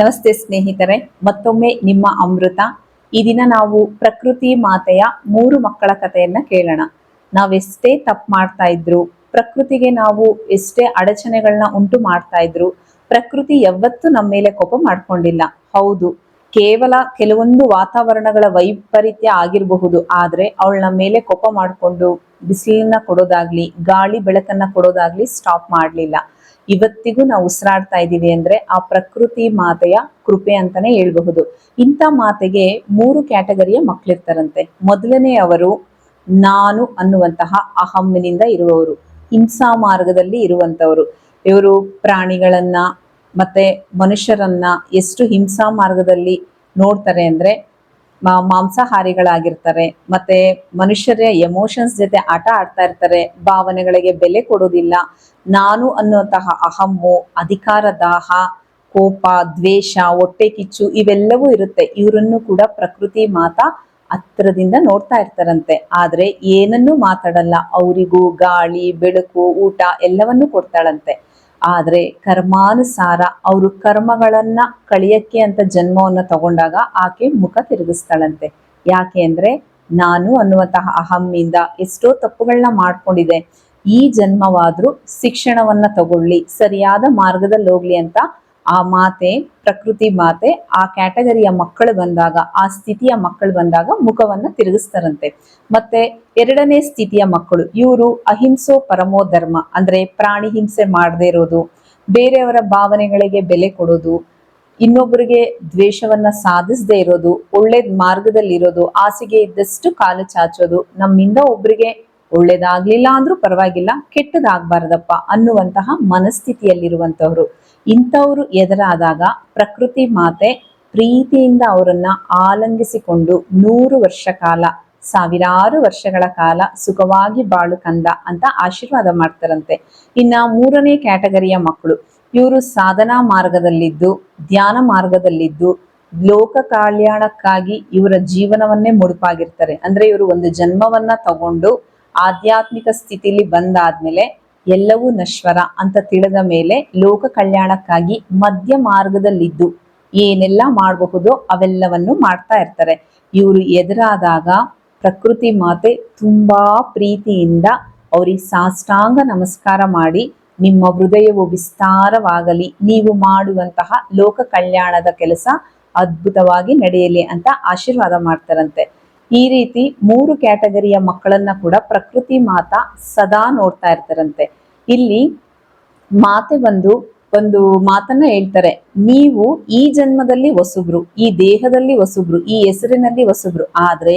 ನಮಸ್ತೆ ಸ್ನೇಹಿತರೆ, ಮತ್ತೊಮ್ಮೆ ನಿಮ್ಮ ಅಮೃತ. ಈ ದಿನ ನಾವು ಪ್ರಕೃತಿ ಮಾತೆಯ ಮೂರು ಮಕ್ಕಳ ಕಥೆಯನ್ನ ಕೇಳೋಣ. ನಾವೆಷ್ಟೇ ತಪ್ಪು ಮಾಡ್ತಾ ಇದ್ರು, ಪ್ರಕೃತಿಗೆ ನಾವು ಎಷ್ಟೇ ಅಡಚಣೆಗಳನ್ನ ಉಂಟು ಮಾಡ್ತಾ ಇದ್ರು, ಪ್ರಕೃತಿ ಯಾವತ್ತೂ ನಮ್ಮ ಮೇಲೆ ಕೋಪ ಮಾಡ್ಕೊಂಡಿಲ್ಲ. ಹೌದು, ಕೇವಲ ಕೆಲವೊಂದು ವಾತಾವರಣಗಳ ವೈಪರೀತ್ಯ ಆಗಿರಬಹುದು, ಆದ್ರೆ ಅವಳ ನಮ್ಮ ಮೇಲೆ ಕೋಪ ಮಾಡಿಕೊಂಡು ಬಿಸಿಲನ್ನ ಕೊಡೋದಾಗ್ಲಿ, ಗಾಳಿ ಬೆಳಕನ್ನ ಕೊಡೋದಾಗ್ಲಿ ಸ್ಟಾಪ್ ಮಾಡ್ಲಿಲ್ಲ. ಇವತ್ತಿಗೂ ನಾವು ಉಸಿರಾಡ್ತಾ ಇದ್ದೀವಿ ಅಂದ್ರೆ ಆ ಪ್ರಕೃತಿ ಮಾತೆಯ ಕೃಪೆ ಅಂತಾನೆ ಹೇಳ್ಬಹುದು. ಇಂಥ ಮಾತೆಗೆ ಮೂರು ಕ್ಯಾಟಗರಿಯ ಮಕ್ಕಳಿರ್ತಾರಂತೆ ಮೊದಲನೇ ಅವರು ನಾನು ಅನ್ನುವಂತಹ ಅಹಮ್ಮಿನಿಂದ ಇರುವವರು, ಹಿಂಸಾ ಮಾರ್ಗದಲ್ಲಿ ಇರುವಂತವರು ಇವರು ಪ್ರಾಣಿಗಳನ್ನ ಮತ್ತೆ ಮನುಷ್ಯರನ್ನ ಎಷ್ಟು ಹಿಂಸಾ ಮಾರ್ಗದಲ್ಲಿ ನೋಡ್ತಾರೆ ಅಂದ್ರೆ ಮಾಂಸಾಹಾರಿಗಳಾಗಿರ್ತಾರೆ, ಮತ್ತೆ ಮನುಷ್ಯರ ಎಮೋಷನ್ಸ್ ಜೊತೆ ಆಟ ಆಡ್ತಾ ಇರ್ತಾರೆ, ಭಾವನೆಗಳಿಗೆ ಬೆಲೆ ಕೊಡೋದಿಲ್ಲ ನಾನು ಅನ್ನುವಂತಹ ಅಹಮ್ಮು, ಅಧಿಕಾರ, ದಾಹ, ಕೋಪ, ದ್ವೇಷ, ಹೊಟ್ಟೆ ಕಿಚ್ಚು ಇವೆಲ್ಲವೂ ಇರುತ್ತೆ. ಇವರನ್ನು ಕೂಡ ಪ್ರಕೃತಿ ಮಾತಾ ಹತ್ರದಿಂದ ನೋಡ್ತಾ ಇರ್ತಾರಂತೆ. ಆದ್ರೆ ಏನನ್ನೂ ಮಾತಾಡಲ್ಲ. ಅವರಿಗೂ ಗಾಳಿ, ಬೆಳಕು, ಊಟ ಎಲ್ಲವನ್ನೂ ಕೊಡ್ತಾಳಂತೆ. ಆದ್ರೆ ಕರ್ಮಾನುಸಾರ ಅವರು ಕರ್ಮಗಳನ್ನ ಕಳಿಯಕ್ಕೆ ಅಂತ ಜನ್ಮವನ್ನು ತಗೊಂಡಾಗ ಆಕೆ ಮುಖ ತಿರುಗಿಸ್ತಾಳಂತೆ. ಯಾಕೆ ಅಂದ್ರೆ ನಾನು ಅನ್ನುವಂತಹ ಅಹಮ್ಮಿಂದ ಎಷ್ಟೋ ತಪ್ಪುಗಳನ್ನ ಮಾಡ್ಕೊಂಡಿದೆ. ಈ ಜನ್ಮವಾದ್ರೂ ಶಿಕ್ಷಣವನ್ನ ತಗೊಳ್ಳಿ, ಸರಿಯಾದ ಮಾರ್ಗದಲ್ಲಿ ಹೋಗ್ಲಿ ಅಂತ ಆ ಮಾತೆ, ಪ್ರಕೃತಿ ಮಾತೆ, ಆ ಕ್ಯಾಟಗರಿಯ ಮಕ್ಕಳು ಬಂದಾಗ, ಆ ಸ್ಥಿತಿಯ ಮಕ್ಕಳು ಬಂದಾಗ ಮುಖವನ್ನ ತಿರುಗಿಸ್ತಾರಂತೆ. ಮತ್ತೆ ಎರಡನೇ ಸ್ಥಿತಿಯ ಮಕ್ಕಳು, ಇವರು ಅಹಿಂಸೋ ಪರಮೋ ಧರ್ಮ, ಅಂದ್ರೆ ಪ್ರಾಣಿ ಹಿಂಸೆ ಮಾಡದೇ ಇರೋದು, ಬೇರೆಯವರ ಭಾವನೆಗಳಿಗೆ ಬೆಲೆ ಕೊಡೋದು ಇನ್ನೊಬ್ಬರಿಗೆ ದ್ವೇಷವನ್ನ ಸಾಧಿಸದೇ ಇರೋದು ಒಳ್ಳೆ ಮಾರ್ಗದಲ್ಲಿ ಇರೋದು, ಹಾಸಿಗೆ ಇದ್ದಷ್ಟು ಕಾಲು ಚಾಚೋದು, ನಮ್ಮಿಂದ ಒಬ್ರಿಗೆ ಒಳ್ಳೇದಾಗ್ಲಿಲ್ಲ ಅಂದ್ರೂ ಪರವಾಗಿಲ್ಲ, ಕೆಟ್ಟದಾಗಬಾರ್ದಪ್ಪ ಅನ್ನುವಂತಹ ಮನಸ್ಥಿತಿಯಲ್ಲಿರುವಂತವ್ರು. ಇಂಥವ್ರು ಎದುರಾದಾಗ ಪ್ರಕೃತಿ ಮಾತೆ ಪ್ರೀತಿಯಿಂದ ಅವರನ್ನ ಆಲಂಗಿಸಿಕೊಂಡು ನೂರು ವರ್ಷ ಕಾಲ, ಸಾವಿರಾರು ವರ್ಷಗಳ ಕಾಲ ಸುಖವಾಗಿ ಬಾಳು ಕಂದ ಅಂತ ಆಶೀರ್ವಾದ ಮಾಡ್ತಾರಂತೆ. ಇನ್ನ ಮೂರನೇ ಕ್ಯಾಟಗರಿಯ ಮಕ್ಕಳು, ಇವರು ಸಾಧನಾ ಮಾರ್ಗದಲ್ಲಿದ್ದು, ಧ್ಯಾನ ಮಾರ್ಗದಲ್ಲಿದ್ದು, ಲೋಕ ಕಲ್ಯಾಣಕ್ಕಾಗಿ ಇವರ ಜೀವನವನ್ನೇ ಮುಡುಪಾಗಿರ್ತಾರೆ. ಅಂದ್ರೆ ಇವರು ಒಂದು ಜನ್ಮವನ್ನ ತಗೊಂಡು ಆಧ್ಯಾತ್ಮಿಕ ಸ್ಥಿತಿಲಿ ಬಂದಾದ್ಮೇಲೆ ಎಲ್ಲವೂ ನಶ್ವರ ಅಂತ ತಿಳಿದ ಮೇಲೆ ಲೋಕ ಕಲ್ಯಾಣಕ್ಕಾಗಿ ಮಧ್ಯ ಮಾರ್ಗದಲ್ಲಿದ್ದು ಏನೆಲ್ಲ ಮಾಡಬಹುದೋ ಅವೆಲ್ಲವನ್ನು ಮಾಡ್ತಾ ಇರ್ತಾರೆ. ಇವರು ಎದುರಾದಾಗ ಪ್ರಕೃತಿ ಮಾತೆ ತುಂಬಾ ಪ್ರೀತಿಯಿಂದ ಅವರಿಗೆ ಸಾಷ್ಟಾಂಗ ನಮಸ್ಕಾರ ಮಾಡಿ ನಿಮ್ಮ ಹೃದಯವು ವಿಸ್ತಾರವಾಗಲಿ, ನೀವು ಮಾಡುವಂತಹ ಲೋಕ ಕಲ್ಯಾಣದ ಕೆಲಸ ಅದ್ಭುತವಾಗಿ ನಡೆಯಲಿ ಅಂತ ಆಶೀರ್ವಾದ ಮಾಡ್ತಾರಂತೆ. ಈ ರೀತಿ ಮೂರು ಕ್ಯಾಟಗರಿಯ ಮಕ್ಕಳನ್ನ ಕೂಡ ಪ್ರಕೃತಿ ಮಾತಾ ಸದಾ ನೋಡ್ತಾ ಇರ್ತಾರಂತೆ. ಇಲ್ಲಿ ಮಾತೆ ಬಂದು ಒಂದು ಮಾತನ್ನ ಹೇಳ್ತಾರೆ. ನೀವು ಈ ಜನ್ಮದಲ್ಲಿ ಹೊಸಬ್ರು, ಈ ದೇಹದಲ್ಲಿ ಹೊಸಬ್ರು, ಈ ಹೆಸರಿನಲ್ಲಿ ಹೊಸಬ್ರು, ಆದ್ರೆ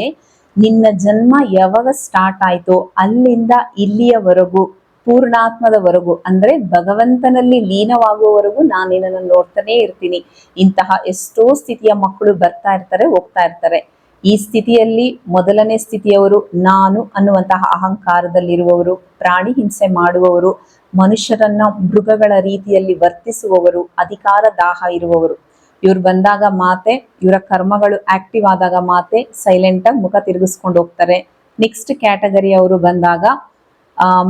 ನಿನ್ನ ಜನ್ಮ ಯಾವಾಗ ಸ್ಟಾರ್ಟ್ ಆಯ್ತೋ ಅಲ್ಲಿಂದ ಇಲ್ಲಿಯವರೆಗೂ, ಪೂರ್ಣಾತ್ಮದವರೆಗೂ, ಅಂದ್ರೆ ಭಗವಂತನಲ್ಲಿ ಲೀನವಾಗುವವರೆಗೂ ನಾನು ನಿನ್ನನ್ನು ನೋಡ್ತಾನೆ ಇರ್ತೀನಿ. ಇಂತಹ ಎಷ್ಟೋ ಸ್ಥಿತಿಯ ಮಕ್ಕಳು ಬರ್ತಾ ಇರ್ತಾರೆ, ಹೋಗ್ತಾ ಇರ್ತಾರೆ. ಈ ಸ್ಥಿತಿಯಲ್ಲಿ ಮೊದಲನೇ ಸ್ಥಿತಿಯವರು ನಾನು ಅನ್ನುವಂತಹ ಅಹಂಕಾರದಲ್ಲಿರುವವರು, ಪ್ರಾಣಿ ಹಿಂಸೆ ಮಾಡುವವರು, ಮನುಷ್ಯರನ್ನ ಮೃಗಗಳ ರೀತಿಯಲ್ಲಿ ವರ್ತಿಸುವವರು, ಅಧಿಕಾರ ದಾಹ ಇರುವವರು. ಇವ್ರು ಬಂದಾಗ ಮಾತೆ, ಇವರ ಕರ್ಮಗಳು ಆಕ್ಟಿವ್ ಆದಾಗ ಮಾತೆ ಸೈಲೆಂಟ್ ಆಗಿ ಮುಖ ತಿರುಗಿಸ್ಕೊಂಡು ಹೋಗ್ತಾರೆ. ನೆಕ್ಸ್ಟ್ ಕ್ಯಾಟಗರಿ ಅವರು ಬಂದಾಗ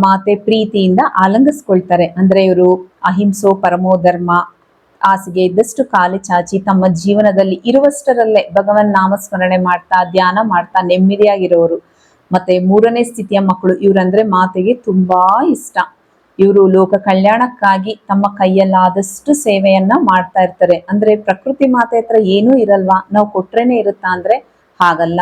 ಮಾತೆ ಪ್ರೀತಿಯಿಂದ ಆಲಂಗಿಸ್ಕೊಳ್ತಾರೆ. ಅಂದ್ರೆ ಇವರು ಅಹಿಂಸೋ ಪರಮೋ ಧರ್ಮ ಹಾಸಿಗೆ ಇದ್ದಷ್ಟು ಕಾಲು ಚಾಚಿ ತಮ್ಮ ಜೀವನದಲ್ಲಿ ಇರುವಷ್ಟರಲ್ಲೇ ಭಗವನ್ ನಾಮಸ್ಮರಣೆ ಮಾಡ್ತಾ, ಧ್ಯಾನ ಮಾಡ್ತಾ ನೆಮ್ಮದಿಯಾಗಿರೋರು. ಮತ್ತೆ ಮೂರನೇ ಸ್ಥಿತಿಯ ಮಕ್ಕಳು ಇವ್ರಂದ್ರೆ ಮಾತೆಗೆ ತುಂಬಾ ಇಷ್ಟ. ಇವರು ಲೋಕ ಕಲ್ಯಾಣಕ್ಕಾಗಿ ತಮ್ಮ ಕೈಯಲ್ಲಾದಷ್ಟು ಸೇವೆಯನ್ನ ಮಾಡ್ತಾ ಇರ್ತಾರೆ. ಅಂದ್ರೆ ಪ್ರಕೃತಿ ಮಾತೆ ಹತ್ರ ಏನೂ ಇರಲ್ವಾ? ನಾವು ಕೊಟ್ರೇನೆ ಇರುತ್ತಾ ಅಂದ್ರೆ ಹಾಗಲ್ಲ.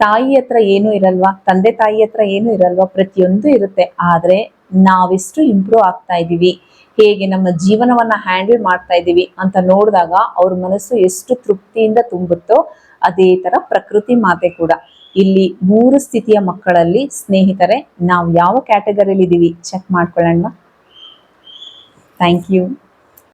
ತಾಯಿ ಹತ್ರ ಏನೂ ಇರಲ್ವಾ? ತಂದೆ ತಾಯಿ ಹತ್ರ ಏನೂ ಇರಲ್ವಾ? ಪ್ರತಿಯೊಂದು ಇರುತ್ತೆ. ಆದ್ರೆ ನಾವೆಷ್ಟು ಇಂಪ್ರೂವ್ ಆಗ್ತಾ ಇದೀವಿ. ಹೇಗೆ ನಮ್ಮ ಜೀವನವನ್ನ ಹ್ಯಾಂಡಲ್ ಮಾಡ್ತಾ ಇದ್ದೀವಿ ಅಂತ ನೋಡಿದಾಗ ಅವ್ರ ಮನಸ್ಸು ಎಷ್ಟು ತೃಪ್ತಿಯಿಂದ ತುಂಬುತ್ತೋ ಅದೇ ತರ ಪ್ರಕೃತಿ ಮಾತೆ ಕೂಡ. ಇಲ್ಲಿ ಮೂರು ಸ್ಥಿತಿಯ ಮಕ್ಕಳಲ್ಲಿ ಸ್ನೇಹಿತರೆ, ನಾವು ಯಾವ ಕ್ಯಾಟಗರಿಯಲ್ಲಿ ಇದ್ದೀವಿ ಚೆಕ್ ಮಾಡ್ಕೊಳ್ಳೋಣ. Thank you